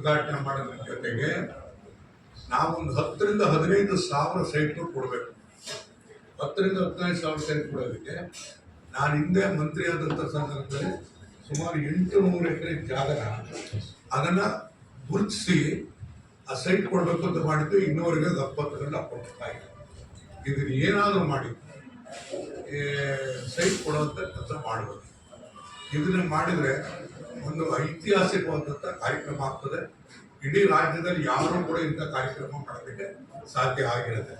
ಉದ್ಘಾಟನೆ ಮಾಡೋದ್ರ ಜೊತೆಗೆ ನಾವೊಂದು ಹತ್ತರಿಂದ ಹದಿನೈದು ಸಾವಿರ ಸೈಟ್ಗಳು ಕೊಡಬೇಕು. ಹತ್ತರಿಂದ ಹದಿನೈದು ಸಾವಿರ ಸೈಟ್ ಕೊಡೋದಕ್ಕೆ ನಾನು ಹಿಂದೆ ಮಂತ್ರಿ ಆದಂಥ ಸಂದರ್ಭದಲ್ಲಿ ಸುಮಾರು ಎಂಟು ನೂರು ಎಕರೆ ಜಾಗ ಅದನ್ನು ಗುರುತಿಸಿ ಆ ಸೈಟ್ ಕೊಡಬೇಕು ಅಂತ ಮಾಡಿದ್ದು ಇನ್ನೂವರೆಗೆ ಅದು ಎಪ್ಪತ್ತು ಗಂಟೆ ಇದನ್ನು ಏನಾದರೂ ಮಾಡಿ ಸೈಟ್ ಅಂತ ಕೆಲಸ ಮಾಡಬೇಕು ಇದನ್ನ ಮಾಡಿದರೆ ಒಂದು ಐತಿಹಾಸಿಕವಾದಂಥ ಕಾರ್ಯಕ್ರಮ ಆಗ್ತದೆ. ಇಡೀ ರಾಜ್ಯದಲ್ಲಿ ಯಾರೂ ಕೂಡ ಇಂಥ ಕಾರ್ಯಕ್ರಮ ಮಾಡೋದಕ್ಕೆ ಸಾಧ್ಯ ಆಗಿರುತ್ತೆ.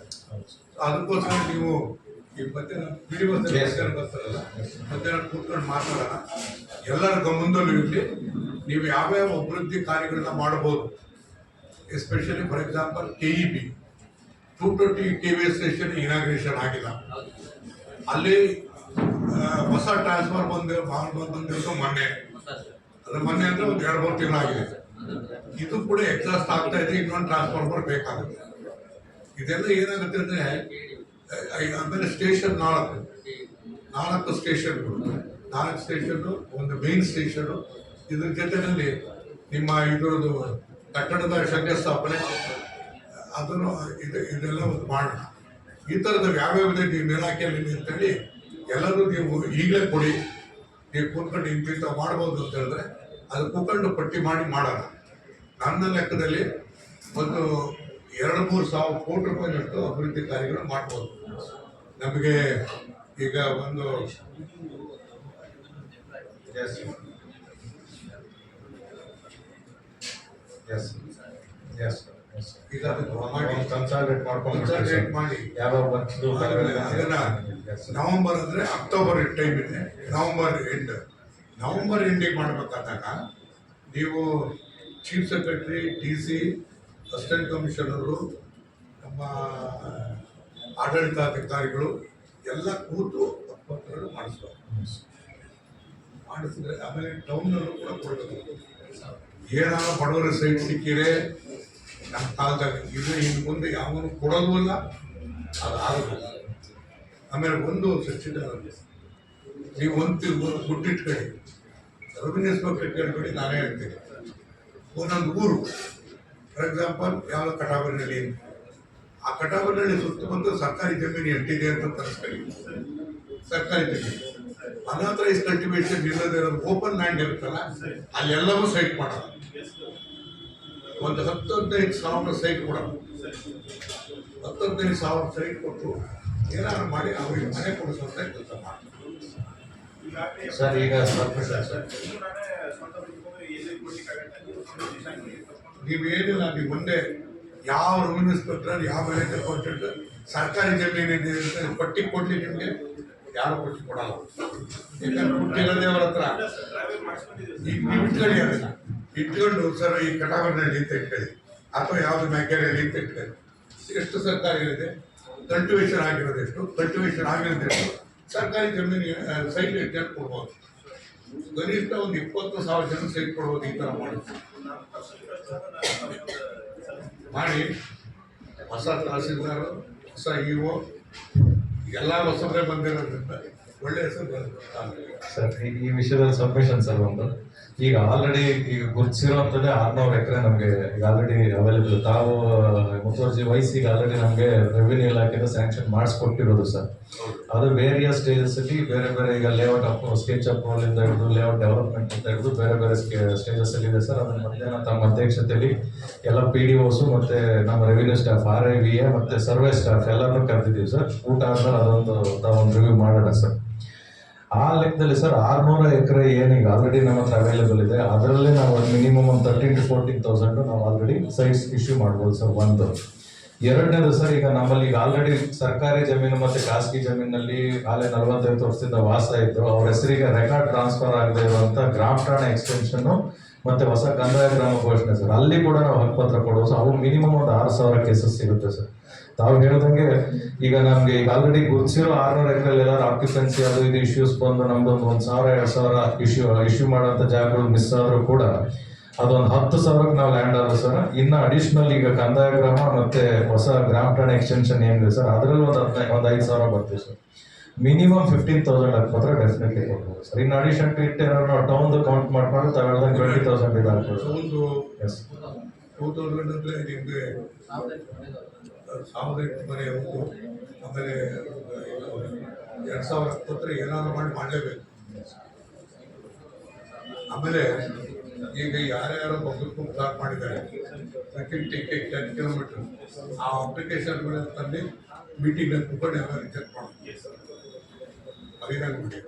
ಅದಕ್ಕೋಸ್ಕರ ನೀವು ಈ ಮಧ್ಯಾಹ್ನ ಬಿಡಿ ಮಧ್ಯಾಹ್ನ ಬರ್ತಾರಲ್ಲ ಮಧ್ಯಾಹ್ನ ಕೂತ್ಕೊಂಡು ಮಾತಾಡೋಣ. ಎಲ್ಲರ ಗಮನದಲ್ಲೂ ಇರಲಿ. ನೀವು ಯಾವ್ಯಾವ ಅಭಿವೃದ್ಧಿ ಕಾರ್ಯಗಳನ್ನ ಮಾಡಬಹುದು? Especially for example K E B two twenty K V station inauguration ಆಗಿಲ್ಲ. ಅಲ್ಲಿ ಹೊಸ ಟ್ರಾನ್ಸ್ಫರ್ ಬಂದು ಬಂದಿರೋದು ಮೊನ್ನೆ. ಅದು ಮೊನ್ನೆ ಅಂದ್ರೆ ಒಂದು ಎರಡು, ಮೂರು ತಿಂಗಳಾಗಿದೆ. ಇದು ಕೂಡ ಎಕ್ಸಾಸ್ಟ್ ಆಗ್ತಾ ಇದೆ, ಇನ್ನೊಂದು ಟ್ರಾನ್ಸ್ಫಾರ್ಮರ್ ಬೇಕಾಗುತ್ತೆ. ಇದೆಲ್ಲ ಏನಾಗುತ್ತೆ ಅಂದ್ರೆ ಆಮೇಲೆ ಸ್ಟೇಷನ್ ನಾಲ್ಕು. ನಾಲ್ಕು ಸ್ಟೇಷನ್ಗಳು ನಾಲ್ಕು ಸ್ಟೇಷನ್ನು ಒಂದು ಮೇನ್ ಸ್ಟೇಷನು ಇದ್ರ ಜೊತೆಯಲ್ಲಿ ನಿಮ್ಮ ಇದ್ರದ್ದು ಕಟ್ಟಡದ ಶಂಕಸ್ಥಾಪನೆ, ಅದನ್ನು, ಇದು, ಇದೆಲ್ಲ ಒಂದು ಮಾಡೋಣ. ಈ ಥರದ ಯಾವ್ಯಾವ ಇದೆ, ನೀವು ಇಲಾಖೆಯಲ್ಲಿ ಅಂತೇಳಿ ಎಲ್ಲರೂ ನೀವು ಈಗಲೇ ಕೊಡಿ. ನೀವು ಕೂತ್ಕೊಂಡು ಇಂತಿಂತ ಮಾಡ್ಬೋದು ಅಂತ ಹೇಳಿದ್ರೆ ಅದು ಕೂತ್ಕೊಂಡು ಪಟ್ಟಿ ಮಾಡಿ ಮಾಡೋಣ. ನನ್ನ ಲೆಕ್ಕದಲ್ಲಿ ಒಂದು ಎರಡು ಮೂರು ಸಾವಿರ ಕೋಟಿ ರೂಪಾಯಿನಷ್ಟು ಅಭಿವೃದ್ಧಿ ಕಾರ್ಯಗಳು ಮಾಡ್ಬೋದು. ನಮಗೆ ಈಗ ಒಂದು ಎಸ್ ಎಸ್ Yes. ಕನ್ಸಾಲ್ಟೇಟ್ ಮಾಡ್ಕೊಂಡು ಮಾಡಿ. ಯಾವ ಅದನ್ನ ನವೆಂಬರ್ ಅಂದ್ರೆ ಅಕ್ಟೋಬರ್ ಟೈಮ್ ಇದೆ. November end. ನವೆಂಬರ್ ಎಂಡಿಗೆ ಮಾಡಬೇಕಾದಾಗ ನೀವು chief secretary D C assistant commissioner ನಮ್ಮ ಆಡಳಿತಾಧಿಕಾರಿಗಳು ಎಲ್ಲ ಕೂತು ಪತ್ರಗಳು ಮಾಡಿಸ್ಬೇಕು. ಮಾಡಿಸಿದ್ರೆ ಆಮೇಲೆ ಟೌನಲ್ಲೂ ಕೂಡ ಕೊಡಬೇಕು. ಏನಾದ್ರೂ ಬಡವರ ಸೈಡ್ ಸಿಕ್ಕಿದೆ ನಮ್ಮ ಕಾಲದಾಗ ಇದು ಇನ್ನು ಮುಂದೆ ಯಾವನು ಕೊಡೋದು ಅಲ್ಲ, ಅದು ಆಗೋದಿಲ್ಲ ಆಮೇಲೆ ಒಂದು ಸಚ್ಚಿದಾರ ನೀವು ಒಂದು ಗುಟ್ಟಿಟ್ಕೊಳ್ಳಿ ಇನ್ಸ್ಪೆಕ್ಟರ್ ಕೇಳ್ಕೊಳ್ಳಿ ನಾನೇ ಹೇಳ್ತೀನಿ. ಒಂದೊಂದು ಊರು ಫಾರ್ ಎಕ್ಸಾಂಪಲ್ ಯಾವ ಕಟಾವನಹಳ್ಳಿ ಆ ಕಟಾವನಹಳ್ಳಿ ಸುತ್ತಮುತ್ತ ಸರ್ಕಾರಿ ಜಮೀನು ಎಷ್ಟಿದೆ ಅಂತ ತರಿಸ್ಕೊಳ್ಳಿ. ಸರ್ಕಾರಿ ಜಮೀನು. ಅನಾಥರೈಸ್ ಕಲ್ಟಿವೇಶನ್ ಇಲ್ಲದೇ ಇರೋದು ಓಪನ್ ಲ್ಯಾಂಡ್ ಇರುತ್ತಲ್ಲ, ಅಲ್ಲೆಲ್ಲವೂ ಸೈಟ್ ಮಾಡೋಣ ಒಂದು ಹತ್ತು ಹದಿನೈದು ಸಾವಿರ ಸೈಟ್ ಕೊಡೋಣ. ಹತ್ತು ಹದಿನೈದು ಸಾವಿರ ಸೈಟ್ ಕೊಟ್ಟು ಏನಾದ್ರು ಮಾಡಿ ಅವರಿಗೆ ಮನೆ ಕೊಡಿಸುವಂತ ಕೆಲಸ ಮಾಡ್ತಾರೆ ಸರ್ ಈಗ ನೀವೇನಿಲ್ಲ ನೀವು ಮುಂದೆ ಯಾವ ರೂಮ್ ಇನ್ಸ್ಪೆಕ್ಟರ್ ಯಾವ ಮ್ಯಾನೇಜರ್ ಕೊಟ್ಟಿಟ್ಟು ಸರ್ಕಾರಿ ಜಮೀನು ಇದೆ ಅಂತ ಪಟ್ಟಿ ಕೊಡ್ಲಿ ನಿಮಗೆ? ಯಾರು ಪಟ್ಟಿ ಕೊಡಲ್ಲ. ಯಾಕಂದ್ರೆ ಕೊಟ್ಟಿರೋದೇ ಅವ್ರ ಹತ್ರ. ಈಗ ನೀವು ಇಟ್ಕೊಳ್ಳಿ ಅದನ್ನ. ಇಟ್ಕೊಂಡು ಸರ್, ಈ ಕಟಾವರ್ನಲ್ಲಿ ಅಂತ ಇಟ್ಕೊಳ್ಳಿ ಅಥವಾ ಯಾವ್ದು ಮ್ಯಾಕೇರಿಯಲ್ಲಿ ಅಂತ ಇಟ್ಕೊಳ್ಳಿ ಎಷ್ಟು ಸರ್ಕಾರ ಇರುತ್ತೆ ಆಗಿರೋದು ಎಷ್ಟು? ಕಲ್ಟಿವೇಶನ್ ಆಗಿರೋದು ಎಷ್ಟು? ಸರ್ಕಾರಿ ಜಮೀನು ಸೈಟ್ ಎಷ್ಟು ಕೊಡ್ಬೋದು? ಗರಿಷ್ಠ ಒಂದು ಇಪ್ಪತ್ತು ಸಾವಿರ ಜನ ಸೈಟ್ ಕೊಡ್ಬೋದು ಈ ಥರ ಮಾಡಿ. ಮಾಡಿ. ಹೊಸ ತಹಸೀಲ್ದಾರ್, ಹೊಸ ಇ ಓ ಎಲ್ಲ ಹೊಸಬ್ರೆ ಬಂದಿರೋದ್ರಿಂದ ಒಳ್ಳೆ ಹೆಸರು ಸರ್, ಈ ವಿಷಯದ ವಿಷಯದಲ್ಲಿ ಸಬ್ಮಿಷನ್ ಸರ್ ಒಂದು. ಈಗ ಆಲ್ರೆಡಿ ಈಗ ಗುರುತಿಸಿರುವಂತದ್ದೇ ಆರ್ನೂರು ಎಕರೆ ನಮಗೆ ಈಗ ಆಲ್ರೆಡಿ ಅವೈಲೇಬಲ್ ತಾವು ಮುತುವರ್ಜಿ ವಹಿಸಿ ಈಗ ಆಲ್ರೆಡಿ ನಮಗೆ ರೆವಿನ್ಯೂ ಇಲಾಖೆಯಿಂದ ಸ್ಯಾಂಕ್ಷನ್ ಮಾಡಿಸ್ಕೊಟ್ಟಿರೋದು ಸರ್. ಅದು ವೇರಿಯಸ್ ಸ್ಟೇಜಸ್ ಅಲ್ಲಿ ಬೇರೆ ಬೇರೆ ಈಗ ಲೇಔಟ್ ಅಪ್ ಸ್ಕೆಚ್ ಅಪ್ರೂವಲ್ ಇಂದ ಹಿಡಿದು ಲೇಔಟ್ ಡೆವಲಪ್ಮೆಂಟ್ ಅಂತ ಹಿಡಿದು ಬೇರೆ ಬೇರೆ ಸ್ಟೇಜಸ್ ಅಲ್ಲಿ ಇದೆ ಸರ್. ಅದನ್ನ ಮಧ್ಯಾಹ್ನ ತಮ್ಮ ಅಧ್ಯಕ್ಷತೆಯಲ್ಲಿ ಎಲ್ಲ ಪಿ ಡಿ ಓಸು ಮತ್ತೆ ನಮ್ಮ revenue staff R I V A ಮತ್ತೆ ಸರ್ವೆ ಸ್ಟಾಫ್ ಎಲ್ಲರನ್ನೂ ಕರೆದಿದ್ದೀವಿ ಸರ್. ಊಟ ಆದ್ಮೇಲೆ ಅದೊಂದು ತಾವೊಂದು ರಿವ್ಯೂ ಮಾಡೋಣ ಸರ್. ಆ ಲೆಕ್ಕದಲ್ಲಿ ಸರ್ ಆರ್ನೂರ ಎಕರೆ ಏನೀಗ ಆಲ್ರೆಡಿ ನಮ್ಮ ಹತ್ರ ಅವೈಲೇಬಲ್ ಇದೆ. ಅದರಲ್ಲೇ ನಾವು ಮಿನಿಮಮ್ ಒಂದು ತರ್ಟೀನ್ ಟು ಫೋರ್ಟೀನ್ ತೌಸಂಡ್ ನಾವು ಆಲ್ರೆಡಿ ಸೈಟ್ಸ್ ಇಶ್ಯೂ ಮಾಡ್ಬೋದು ಸರ್, ಒಂದು. ಎರಡನೇದು ಸರ್, ಈಗ ನಮ್ಮಲ್ಲಿ ಈಗ ಆಲ್ರೆಡಿ ಸರ್ಕಾರಿ ಜಮೀನು ಮತ್ತೆ ಖಾಸಗಿ ಜಮೀನಲ್ಲಿ ಆಲೆ ನಲವತ್ತೈದು ವರ್ಷದಿಂದ ವಾಸ ಇದ್ದು, ಅವ್ರ ಹೆಸರಿಗೆ ರೆಕಾರ್ಡ್ ಟ್ರಾನ್ಸ್ಫರ್ ಆಗದೆ ಇರುವಂತ ಗ್ರಾಮ ಠಾಣೆ ಎಕ್ಸ್ಟೆನ್ಷನ್ ಮತ್ತೆ ಹೊಸ ಕಂದಾಯ ಗ್ರಾಮ ಘೋಷಣೆ ಸರ್. ಅಲ್ಲಿ ಕೂಡ ನಾವು ಹಕ್ಕುಪತ್ರ ಕೊಡುವ ಸರ್ ಅವು ಮಿನಿಮಮ್ ಒಂದು ಆರು ಸಾವಿರ ಕೇಸಸ್ ಸಿಗುತ್ತೆ ಸರ್. ತಾವು ಹೇಳ್ದಂಗೆ ಈಗ ನಮ್ಗೆ ಈಗ ಆಲ್ರೆಡಿ ಗುರುತಿಸಿರೋ ಆರ್ನೂರು ಎಕರೆ ಎಲ್ಲರೂ ಆಕ್ಯುಪೆನ್ಸಿ ಅದು ಇದು ಇಶ್ಯೂಸ್ ಬಂದು ನಮ್ದೊಂದು ಒಂದು ಸಾವಿರ, ಎರಡು ಸಾವಿರ ಇಶ್ಯೂ ಇಶ್ಯೂ ಮಾಡೋಂಥ ಜಾಗಗಳು ಮಿಸ್ ಆದರೂ ಕೂಡ ಅದೊಂದು ಹತ್ತು ಸಾವಿರಕ್ಕೆ ನಾವು ಲ್ಯಾಂಡ್ ಆದ್ರೆ ಸರ್, ಇನ್ನು ಅಡಿಷನಲ್ ಈಗ ಕಂದಾಯ ಗ್ರಾಮ ಮತ್ತೆ ಹೊಸ ಗ್ರಾಮ ಠಾಣೆ ಎಕ್ಸ್ಟೆನ್ಷನ್ ಏನಿದೆ ಸರ್, ಅದರಲ್ಲಿ ಒಂದು ಹದಿನೈದು ಒಂದು ಐದು ಸಾವಿರ ಬರ್ತೀವಿ ಸರ್. ಮಿನಿಮಮ್ ಫಿಫ್ಟೀನ್ ತೌಸಂಡ್ ಹಾಕ್ಬೋದ್ರೆ ಡೆಫಿನೆಟ್ಲಿ ಕೊಡ್ಬೋದು ಸರ್. ಇನ್ನು ಅಡಿಷನ್ ಟು ಇಟ್ ಏನಾದ್ರು ನಾವು ಟೌನ್ದು ಕೌಂಟ್ ಮಾಡ್ಕೊಂಡು ತಾವೆಲ್ಲ ಟ್ವೆಂಟಿ ತೌಸಂಡ್ ಇದು ಹಾಕ್ಬೋದು ಒಂದು ಎಸ್ ಟೂ ತೌಸಂಡ್ ಅಂದರೆ ನಿಮಗೆ ಸಾವಿರದ ಮನೆ ಒಂದು ಆಮೇಲೆ ಎರಡು ಸಾವಿರ ಹತ್ತತ್ರ ಏನಾದ್ರು ಮಾಡಿ ಮಾಡಲೇಬೇಕು. ಆಮೇಲೆ ಈಗ ಯಾರ್ಯಾರು ಬಂದು ಸ್ಟಾರ್ಟ್ ಮಾಡಿದ್ದಾರೆ. ಸೆಕೆಂಡ್ ಟಿಕೆಟ್ ಟೆನ್ ಕಿಲೋಮೀಟರ್ ಆ ಅಪ್ಲಿಕೇಶನ್ಗಳ ತಂದು ಮೀಟಿಂಗ್ ಕೂತ್ಕೊಂಡು ಎಲ್ಲ ರಿಜೆಕ್ಟ್ ಮಾಡಿ ಅಭಿನಂದನೆ ಮಾಡಿ.